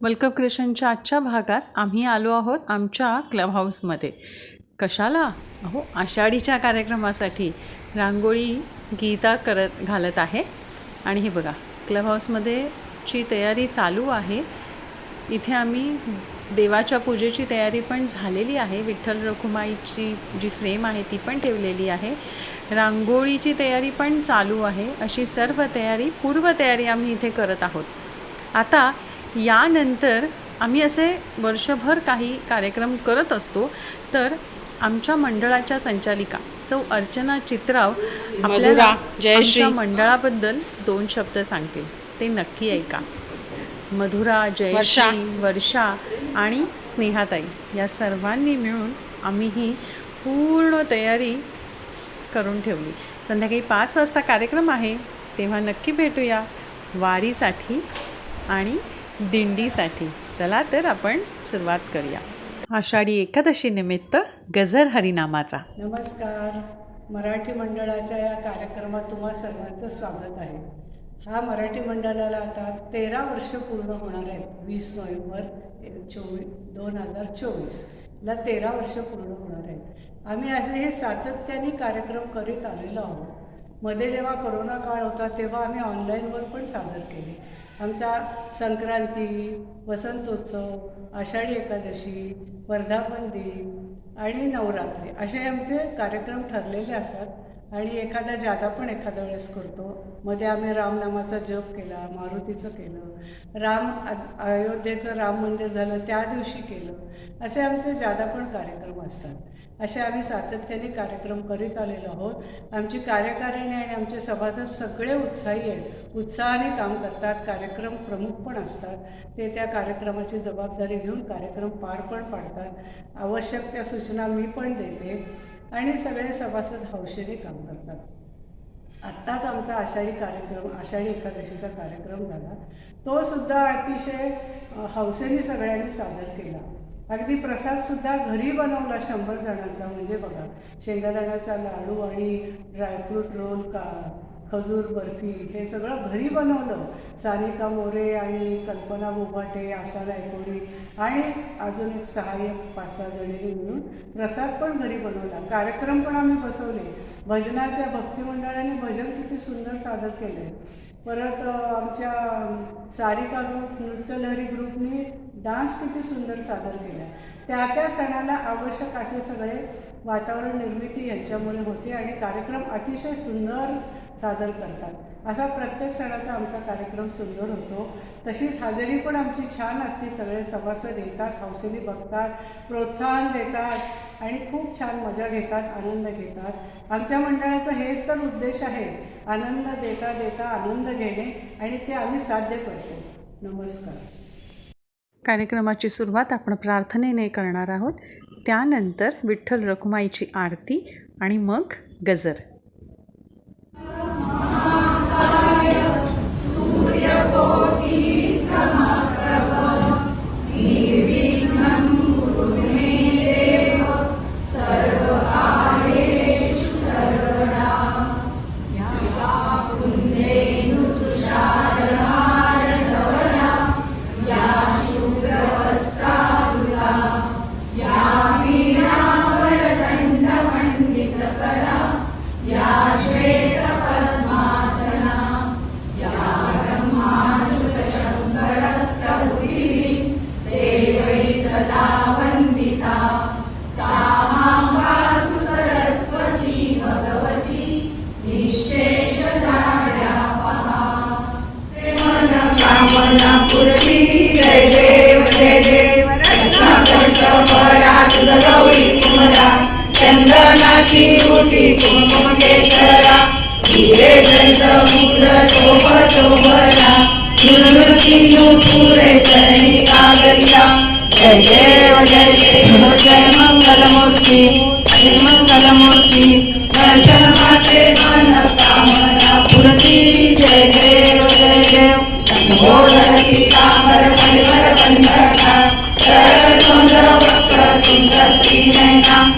Welcome क्रिएशनच्या आजच्या भागात आम्ही आलो आहोत आमच्या क्लब हाऊसमध्ये कशाला? अहो आषाढीच्या कार्यक्रमासाठी रांगोळी गीता करत घालत आहे. आणि हे बघा क्लब हाऊसमध्ये ची तयारी चालू आहे. इथे आम्ही देवाच्या पूजेची तयारी पण झालेली आहे. विठ्ठल रखुमाईची जी फ्रेम आहे ती पण ठेवलेली आहे. रांगोळीची तयारी पण चालू आहे. अशी सर्व तयारी पूर्वतयारी आम्ही इथे करत आहोत. आता यानंतर आम्ही असे वर्षभर काही कार्यक्रम करत असतो. तर आमच्या मंडळाच्या संचालिका सौ अर्चना चित्राव आपल्याला जयश्री. आमच्या मंडळाबद्दल दोन शब्द सांगतील. ते नक्की ऐका. मधुरा. जयश्री वर्षा आणि स्नेहाताई या सर्वांनी मिळून आम्ही ही पूर्ण तयारी करून ठेवली. संध्याकाळी पाच वाजता कार्यक्रम आहे. तेव्हा नक्की भेटूया. वारीसाठी आणि दिंडीसाठी. चला तर आपण सुरुवात करूया. आषाढी एकादशीनिमित्त गजर गझर हरिनामाचा. नमस्कार. मराठी मंडळाच्या या कार्यक्रमात तुम्हा सर्वांचं स्वागत आहे. हा मराठी मंडळाला आता तेरा वर्ष पूर्ण होणार आहे वीस नोव्हेंबर चोवीस दोन हजार चोवीसला तेरा वर्ष पूर्ण होणार आहेत. आम्ही असे हे सातत्याने कार्यक्रम करीत आलेलो आहोत. मध्ये जेव्हा करोना काळ होता तेव्हा आम्ही ऑनलाईनवर पण सादर केले. आमचा संक्रांती वसंतोत्सव आषाढी एकादशी वर्धापन दिन आणि नवरात्री असे आमचे कार्यक्रम ठरलेले असतात. आणि एखादा जादा पण एखाद्या वेळेस करतो. मध्ये आम्ही रामनामाचा जप केला मारुतीचं केलं राम अयोध्येचं राम मंदिर झालं त्या दिवशी केलं. असे आमचे जादा पण कार्यक्रम असतात. असे आम्ही सातत्याने कार्यक्रम करीत आलेलो आहोत. आमची कार्यकारिणी आणि आमचे सभासद सगळे उत्साही आहेत. उत्साहाने काम करतात. कार्यक्रम प्रमुख पण असतात. ते त्या कार्यक्रमाची जबाबदारी घेऊन कार्यक्रम पार पण पाडतात. आवश्यक त्या सूचना मी पण देते. आणि सगळे सभासद हौशेने काम करतात. आत्ताच आमचा आषाढी कार्यक्रम आषाढी एकादशीचा कार्यक्रम झाला. तो सुद्धा अतिशय हौसेने सगळ्यांनी सादर केला. अगदी प्रसादसुद्धा घरी बनवला शंभर जणांचा. म्हणजे बघा शेंगादाण्याचा लाडू आणि ड्रायफ्रूट रोल का खजूर बर्फी हे सगळं घरी बनवलं. सारिका मोरे आणि कल्पना बोभाटे आशा रायकोडी आणि अजून एक सहाय्यक पाच सहा जणींनी मिळून प्रसाद पण घरी बनवला. कार्यक्रम पण आम्ही बसवले. भजनाच्या भक्तिमंडळाने भजन किती सुंदर सादर केलं परत आमच्या सारिका ग्रुप नृत्यलहरी ग्रुपनी डान्स किती सुंदर सादर केला. त्या त्या सणाला आवश्यक असे सगळे वातावरण निर्मिती यांच्यामुळे होते आणि कार्यक्रम अतिशय सुंदर सादर करतात. असा प्रत्येक सणाचा आमचा कार्यक्रम सुंदर होतो. तशीच हजेरी पण आमची छान असते. सगळे सभासद येतात हौसेने बघतात प्रोत्साहन देतात आणि खूप छान मजा घेतात आनंद घेतात. आमच्या मंडळाचा हेच तर उद्देश आहे आनंद देता देता आनंद घेणे आणि ते आम्ही साध्य करतो. नमस्कार. कार्यक्रमाची सुरुवात आपण प्रार्थनेने करणार आहोत. त्यानंतर विठ्ठल रखुमाईची आरती आणि मग गजर. चंदनाची उटी कुमकुम केसरा हिरे जैस मूल शोभ शोभला झुळझुळती फुले चरणी कागरिया जय देव जय देव, जय मंगल मूर्ती, जय मंगल मूर्ती, दर्शन माते मन कामना पुरती। जय देव जय देव बोलती कांबर परिवर बंधना सरळ सुंदर वक्र सुंदर नैना।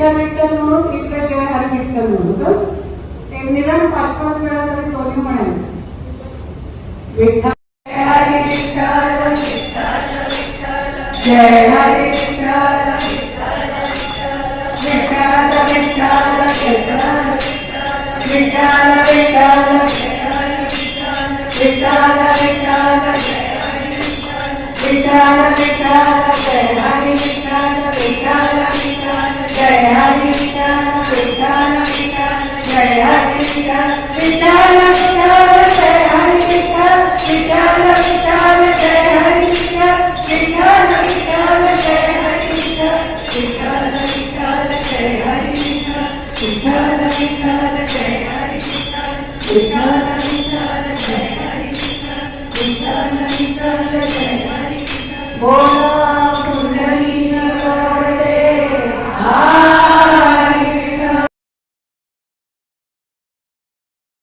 ಮಿಕ್ಕಲ್ ಮಿಕ್ಕಲ್ ಮೂರು ಮಿಕ್ಕಲ್ ಗಿಡ ಹರ ಮಿಕ್ಕಲ್ ಮೂರು ಎಂದಿನ ಪಾಸ್ಪೋರ್ಟ್ ಗಳಲ್ಲಿ ತೋರಿ ಮಾಡೋಣ ವಿಠಲ ಹರಿ ವಿಠಲ ವಿಠಲ ಜಯ ಹರಿ ¡Oh!